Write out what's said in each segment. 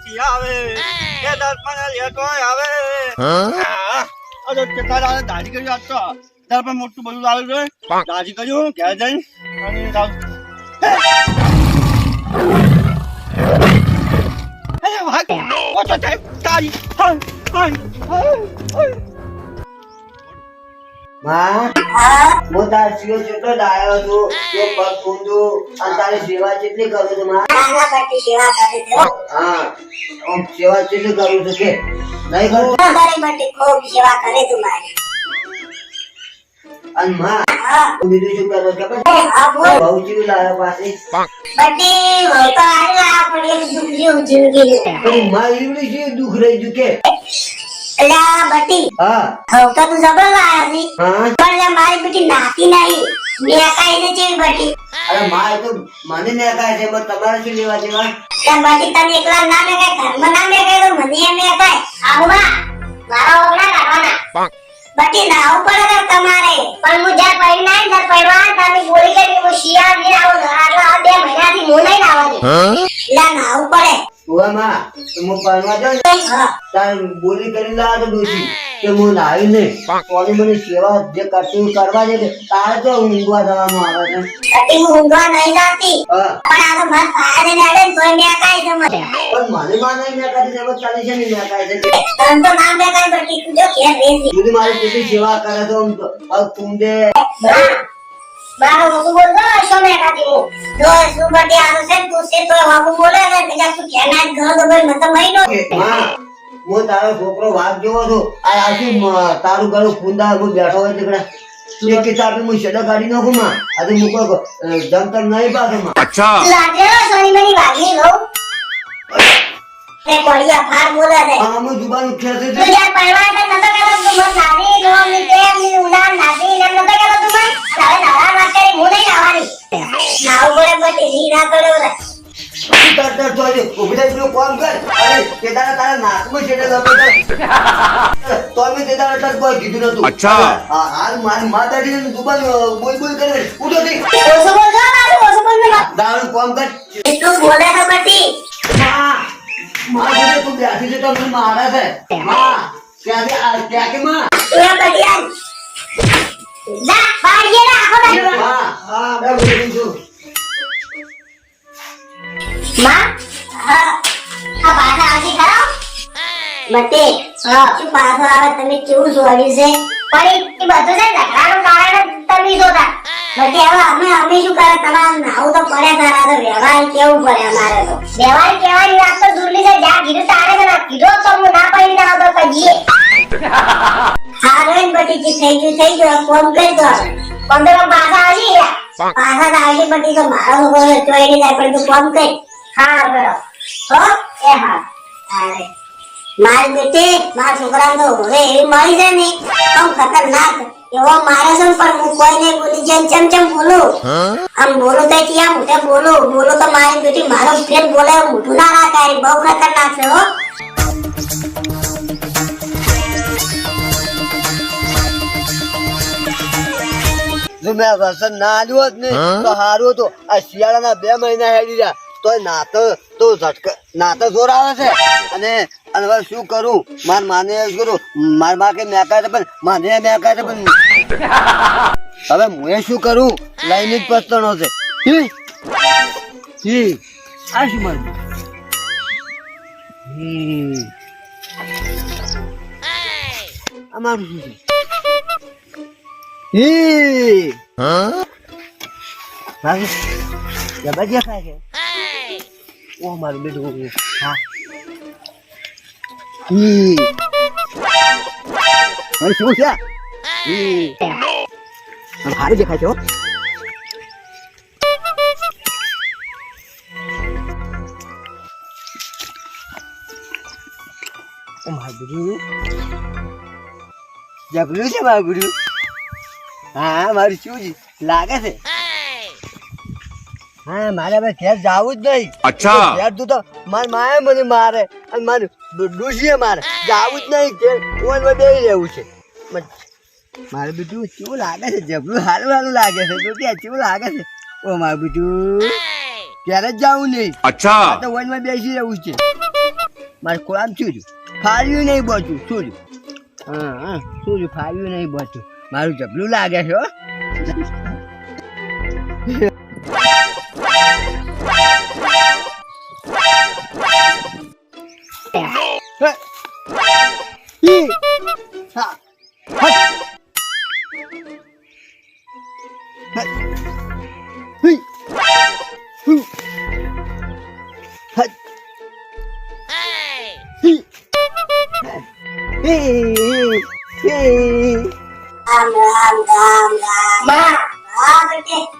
પછી આવે. એ દર્પણ લેતો આવે. અરે આ તો કેટલા દાડા દાઢી કર્યું આજ તો. દર્પણ મોટું બધું આવે છે. દાઢી કર્યું ઘેર જઈને. અને જાઉં. તો તારી હાય, હાય, હાય. માં? હું? તાર સિયો કેટલો ડાયો છું કે પગ કૂંદું અને તારી સેવા કેટલી કરું છું માં. નાના બટી સેવા કરે છે? હા આમ સેવા કેટલી કરું છું કે નહીં કરું? તારી બટી ખૂબ સેવા કરે તું મારી. અને માં હું. બીજું શું કરું ખબર એ હા બોલ. બહુ ચીવું લાવ્યો પાસે બટી હોય તો આયલા પણ એક દુખી જિંદગી પણ માં ઈવડી દુઃખ રહી ગયું કે એલા બટી. હા. હવે તો તું જબર લાયા હા. પણ મારી બેટી નાતી નહીં. મેં ને જેવી બટી? અરે માં તો મને ને છે પણ તમારે શું લેવા દેવા? ત્યાં બટી તને એકલા ના મેં ઘરમાં ના મેં તો મને એમ મેં કાંઈ મારા ઓગણા કાઢવાના બટી નાવું પડે ને તમારે. પણ હું જ્યાં પડી ના ત્યાં પડવા તમે બોલી કે હું શિયાળની આવું આટલા બે મહિનાથી હું નહીં એટલે નાવું પડે. માં હું પરવા જાઉં ને. તાર બોલી કરી લાવ તો ડોશી કે હું લાવી નહીં કોની મને સેવા જે કરતું કરવા દે તારે તો ઊંઘવા થવાનું આવે છે. બટી હું ઊંઘવા નહીં જાતી. પણ આ તો મારા ફાયદે ને અડે ને તોય મેં કાંઈ પણ મને માં નહીં મેં ચાલી છે મેં છે તો ના મેં કાંઈ બટી તું જો ઘેર બેસી. મારી કેટલી સેવા કરે તો તો પગ મારો હું બોલતો હશો ને કાજી હું જો સુપર દે આનો છે તું છે તો વાગુ બોલે ને બીજા તું કેના ઘર તો ભાઈ મત મહિનો હું તારો છોકરો વાત જોવો છું. આ આખી તારું ગળું કુંદા હું બેઠો હોય તીકડે એક કિતાબ હું શેડા કાઢી નાખું માં. આજે મૂકો જંતર નહીં પાસે માં. અચ્છા. લાગે સોની મારી વાગી ગઉ તે કોળિયા ફાર બોલે ને આ હું જુબાન ખેંચી તું યાર પરવા તો નતો કાઢો તું મત લાગે જો મિતે ઉડાન ના રી ના તો આજે ઊભી કોમ કર? અરે તે તારા તારા નાકમાં શેડે લપે તો અમે તે તર કોઈ કીધું નતું. અચ્છા. હા હાલ મારી માતાજી ને જુબાન બોલ બોલ કરે. ઉઠો થઈ ઓછો બોલ જો બાજુ ઓછો બોલ ને દારૂ કોમ કર. એટલું બોલે છે બટી માં માં બેઠી છે તો મને મારે છે. માં ક્યાંથી આ ક્યાં કે માં. એ બટી જા બહાર ગયે રે આખો હા બે બોલી છું માં આ પાછા આવશે ખરો. બટે શું પાછો આવે તમે કેવું જોડ્યું છે? પણ એ બધું છે ઝઘડાનું કારણ જ તમે જોતા. બટે હવે અમે અમે શું કરે? તમારે નાવું તો પડે તારા તો વ્યવહાર કેવું પડે અમારે તો? વ્યવહાર કહેવાની વાત તો દૂરની છે જ્યાં કીધું તારે તો ના કીધો તો હું ના પડી ના તો કહીએ. હારું બટી જે થઈ ગયું થઈ ગયું ફોન કરી દો પંદર પાછા આવી ગયા પાછા આવી બટી તો મારો છોકરો ચોઈ જાય પણ તું ફોન કરી. એ હા અરે મારી બેટી મારા છોકરા તો હવે એવી મળી છે ને આમ ખતરનાક. એવો મારે છે પણ હું કોઈને બોલી જેમ ચમ ચમ બોલું? આમ બોલું તો ત્યાં મોટે બોલું. બોલું તો મારી બેટી મારો ફેર બોલે મોટું ના રાખાય બહુ ખતરનાક છે હો. જો મેં વસન ના આલ્યું જ ને તો સારું હતું. આ શિયાળાના બે મહિના હેડી રહ્યા. તો ના તો ઝટક નાતો જોર આવે છે અને અને હવે શું કરું માર માને એવું કરું માર મા કે મેં છે પણ માને મેં છે પણ હવે હું શું કરું લઈને જ પસ્તાનો છે હી? હી. આ શું મારું હી. શું છે હી. ભાગે. જબરજસ્ત છે ઓ મારું બેટું હા હી. હવે શું છે હી. હવે સારું દેખાય છે. ઓ મારું બેટું જબરું છે મારું બેટું હા મારું શું લાગે છે હા મારે હવે ઘેર જવું જ નહીં. અચ્છા. તું તો માર માએ મને મારે અને માર ડુસીએ મારે. જવું જ નહીં ઘેર હું રહેવું છે. મારું બીજું કેવું લાગે છે? જબલું હારું હારું લાગે છે. કેવું લાગે છે? ઓ મારું બીજું ક્યારે જ જવું નહીં. અચ્છા. તો વનમાં બેસી રહેવું છે. મારે કોરામ છું ફાળ્યું નહીં બચું શું હા શું છું ફાળ્યું નહીં બચું મારું જબલું લાગે છે હો. હે. ઈ. હા. હટ. હટ. હુઈ. હુ. હટ. હી. હે. હે. રામ રામ રામ રામમાં હા બેટે આ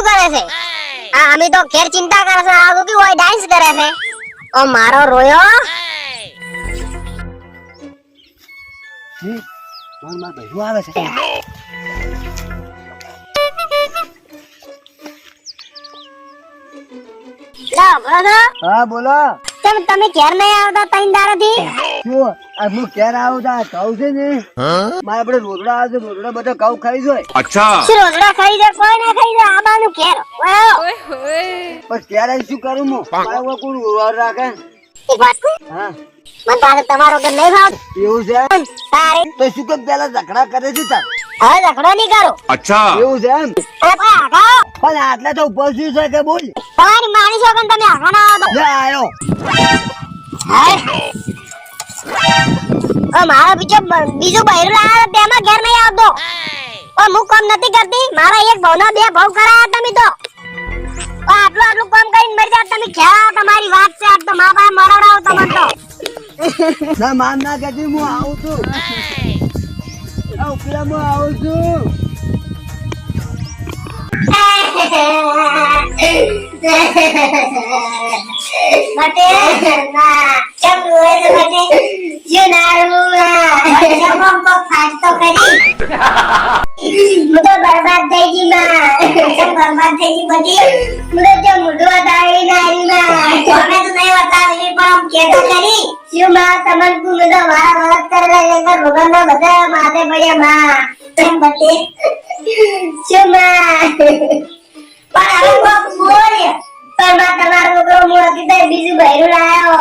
શું કરે છે? આ અમે તો ઘેર ચિંતા કરે છે. આ કે હોય ડાન્સ કરે છે. ઓ મારો રોયો. માર માર ભૈરું આવે છે. હા બોલો. તમે ઘેર નહીં આવતા તઈ દાડાથી? આવું છે? મારે આપણે રોટડા આવે રોટડા બધા ઘઉં ખાઈ જોય અચ્છા. રોટડા શું કરું તમારો કે એવું છે? તારે. તો શું કેમ પેલા ઝઘડા કરે છે એવું છે એમ? પણ આટલે તો ઉપર કે બોલ? તમારી માની છો કે તમે આગળ ના આવ્યો હાય તો મારો બીજો બીજો બૈરું લાવ્યા તેમાં ઘેર નહીં આવતો. ઓ હું કામ નથી કરતી. મારા એક ભાવના બે ભાવ કરાયા તમે તો ઓ આટલું આટલું કામ કરીને મરી જાય તમે ખ્યાલ તમારી વાત છે આજ તો મા બાપ મરાવડાવ તમને તો. ના માન ના કહેતી હું આવું છું. આ ઉકલા હું આવું છું. બટે ના ચમ રોય છે યુ નારું ના કો ફાટ તો કરી હું તો બરબાદ થઈ ગઈ માં ચમ બરબાદ થઈ ગઈ બટી હું તો જો મુઢું વધારી નારી માં તમે તો નહીં બતાવી પણ આમ કેતો કરી શું માં તમન તું મેં તો મારા મદદ લેકર ભગવાન ના બધા માથે પડ્યા માં શું માં? પણ હવે કોક બોલ પણ માં તમારો છોકરો મોટી થાય બીજું બૈરું લાયો.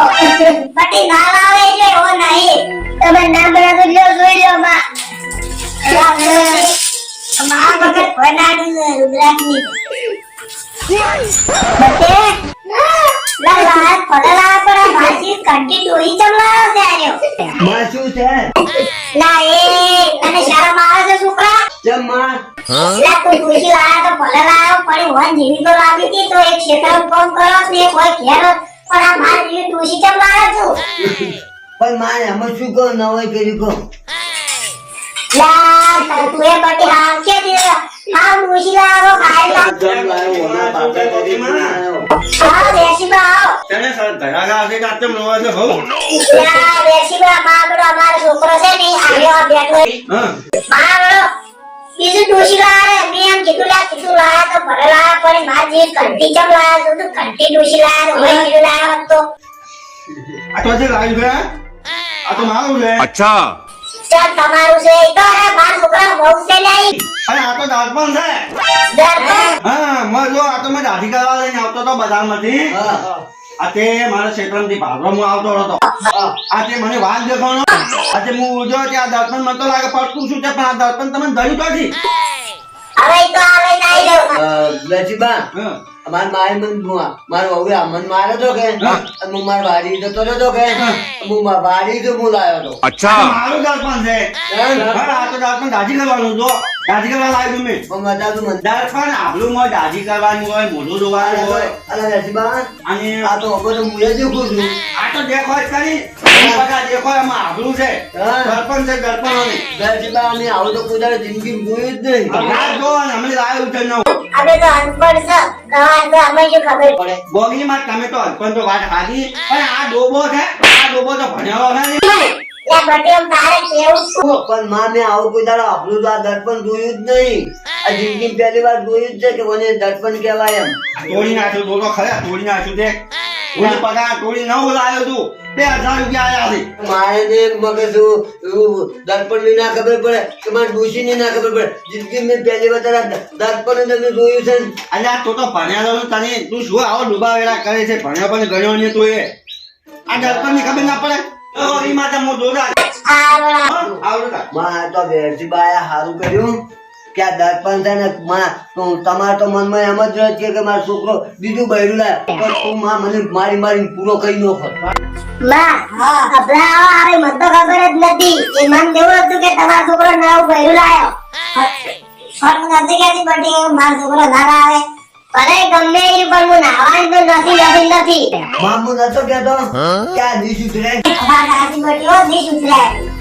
પટી ના લાવે એટલે એવો નહીં. તમે નામ બધા લ્યો જોઈ લ્યો માં મારા વગર કોઈ રુદ્રાક્ષની. બટે, લા લા, ફળે લા ભાજી કંટી ડોહી ચમ છે આર્યો? માં શું છે? લા છોકરા માં? લા તું ડોહી લાયો તો ભલે લાયો પણ વન જેવી તો લાવી હતી તો એક ક્ષેત્રમાં કામ કરો ને એક ઘેર પણ આ માર જેવી ડોહી ચમ લાયો છું? પણ માં એમાં શું કહું ન હોય કર્યું કહું. લા તું એ બટી હાલ કે દે હાલ ડોહી લાવો ખાઈ લા જમ લાયો ઓના બાપા કરી લાયો. આવો દેશીમાં આવો સર ધરાગા હશે કે ચમ રોવે છે ભાઉ? લા દેશીમાં માગડો અમારો છોકરો છે ને આવ્યો બેઠો. હા. માગડો બીજું ડોશી લાયા મેં એમ કીધું લા કીધું લાયા તો ભરે લાયા પણ માર જે કંટી ચમ લાયા તો તું કંટી ડોશી લાયા તો ભાઈ કીધું લાયા તો આ તો જે લાવી ગયા આ તો મારું લે અચ્છા. ચાલ તમારું છે? તો અરે માર છોકરા બહુ છે નહીં અરે આ તો દર્પણ છે. દર્પણ? હા મો આ તો મેં દાઢી કરવા લઈને આવતો તો બજારમાંથી હા. આ તે મારા ક્ષેત્રમાંથી ભાગવામાં હું આવતો હતો. આ તે મને વાત દેખાણો. આજે હું કે ત્યાં દર્પણ મને તો લાગે પડતું શું છે પણ આ દર્પણ તમને ધર્યું નથી હવે તો આવે નહીં જવું માર મારે મન મારો હવે મન મારે તો કે. હું. માર વાડી જતો તો કે. હું. માર વાડી તો બોલાયો તો. અચ્છા. મારો દર્પણ છે. પણ આ તો દર્પણ દાજી કરવાનું તો. દાજી કરવા લાવ્યું મેં પણ મજા તો મન પણ આપણું માં દાજી કરવાનું હોય મોઢું જોવાનું હોય. અલા દાજી બા અને આ તો હવે તો હું એ જ છું. આ તો દેખો જ કરી બધા દેખો એમાં આબલું છે. હા. છે છે દર્પણ દરજીબા અમે આવડું તો કોઈ દાડો જિંદગી જોયું જ નહીં. રાત જો અને અમે લાવ્યું છે નવું અમે તો અનપઢ છે. તમારે તો અમે શું ખબર? પડે. ગોગી માં તમે તો અલ્પન તો વાત ખાધી પણ આ ડોબો છે આ ડોબો તો ભણેલો છે ને. લે બટી આમ તારે કેવું શું પણ માં આવું કોઈ દાડો આપણું તો આ દર્પણ જોયું જ નહીં. આ જિંદગી પહેલી વાર જોયું જ છે કે મને દર્પણ કહેવાય એમ. આ તોડી નાખ્યું ખરા તોડી નાખ્યું દેખ ઓલી પગાર તોડી ન બોલાયો તું બે હજાર રૂપિયા આયા છે. મારે ને મગજ દર્પણની ના ખબર પડે કે મારે ડૂસી ની ના ખબર પડે. જિંદગી મેં પહેલી વાર તારા દર્પણ તમે જોયું છે અલ્યા તો તો ભણ્યા તો તને. તું શું આવો ડૂબાવેલા કરે છે? ભણ્યો પણ ગણ્યો નહીં તું એ. આ દર્પણની ખબર ના પડે? તો એ માટે હું જોડા આ રોડા આવડું તા. માં તો વેરજી બાયા હારું કર્યું. કે આ દર્પણ છે ને માં તમારે તો મનમાં એમ જ રહે છે કે મારો છોકરો બીજું બૈરું લાય તું માં મને મારી મારી પૂરો કરી નો માં અભરા આવો મને તો ખબર જ નથી એ મન એવું હતું કે તમારો છોકરો નવું ભર્યું લાયો પણ નથી કહેતી બટી મારો છોકરો ના આવે અરે ગમે એ પણ હું નાવાની તો નથી નથી નથી માં નતો કહેતો કે આ દી સુધરે બટી હો સુધરે